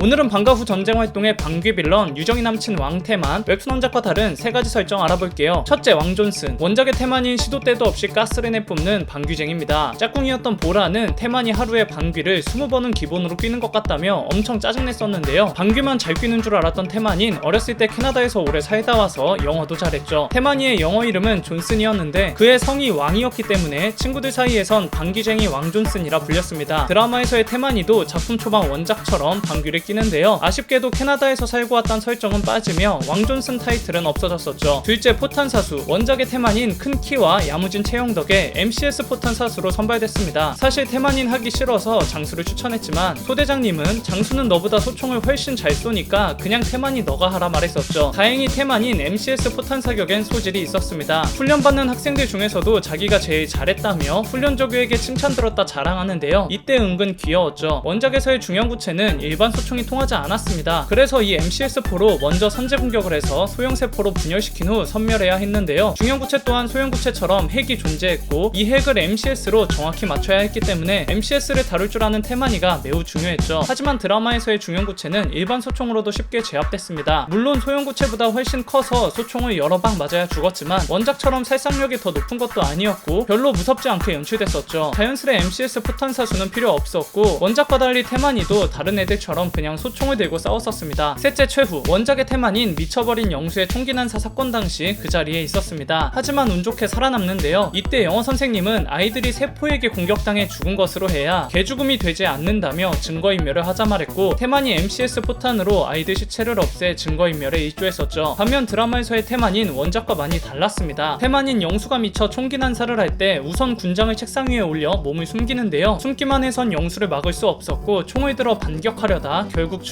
오늘은 방과 후 전쟁 활동의 방귀 빌런 유정이 남친 왕태만 웹툰 원작과 다른 세 가지 설정 알아볼게요. 첫째 왕존슨 원작의 태만인 시도 때도 없이 가스를 내뿜는 방귀쟁입니다. 짝꿍이었던 보라는 태만이 하루에 방귀를 20번은 기본으로 뀌는 것 같다며 엄청 짜증냈었는데요. 방귀만 잘 뀌는 줄 알았던 태만인 어렸을 때 캐나다에서 오래 살다 와서 영어도 잘했죠. 태만이의 영어 이름은 존슨이었는데 그의 성이 왕이었기 때문에 친구들 사이에선 방귀쟁이 왕존슨이라 불렸습니다. 드라마에서의 태만이도 작품 초반 원작처럼 방귀를 끼는데요. 아쉽게도 캐나다에서 살고 왔던 설정은 빠지며 왕존슨 타이틀은 없어졌었죠. 둘째 포탄 사수 원작의 태만인 큰 키와 야무진 체형 덕에 MCS 포탄 사수로 선발됐습니다. 사실 태만인 하기 싫어서 장수를 추천했지만 소대장님은 장수는 너보다 소총을 훨씬 잘 쏘니까 그냥 태만이 너가 하라 말했었죠. 다행히 태만인 MCS 포탄 사격엔 소질이 있었습니다. 훈련받는 학생들 중에서도 자기가 제일 잘했다며 훈련조교에게 칭찬 들었다 자랑하는데요. 이때 은근 귀여웠죠. 원작에서의 중형 구체는 일반 소총 이 통하지 않았습니다. 그래서 이 MCS4로 먼저 선제 공격을 해서 소형세포로 분열시킨 후 섬멸해야 했는데요. 중형구체 또한 소형구체처럼 핵이 존재했고 이 핵을 MCS로 정확히 맞춰야 했기 때문에 MCS를 다룰 줄 아는 테마니가 매우 중요했죠. 하지만 드라마에서의 중형구체는 일반 소총으로도 쉽게 제압됐습니다. 물론 소형구체보다 훨씬 커서 소총을 여러 방 맞아야 죽었지만 원작처럼 살상력이 더 높은 것도 아니었고 별로 무섭지 않게 연출됐었죠. 자연스레 MCS 포탄 사수는 필요 없었고 원작과 달리 테마니도 다른 애들처럼 그냥 소총을 들고 싸웠었습니다. 셋째 최후 원작의 테만인 미쳐버린 영수의 총기 난사 사건 당시 그 자리에 있었습니다. 하지만 운 좋게 살아남는데요. 이때 영어 선생님은 아이들이 세포에게 공격당해 죽은 것으로 해야 개죽음이 되지 않는다며 증거인멸을 하자 말했고 테만이 MCS 포탄으로 아이들 시체를 없애 증거인멸에 일조했었죠. 반면 드라마에서의 테만인 원작과 많이 달랐습니다. 테만인 영수가 미쳐 총기 난사를 할 때 우선 군장을 책상 위에 올려 몸을 숨기는데요. 숨기만 해선 영수를 막을 수 없었고 총을 들어 반격하려다 결국 죽이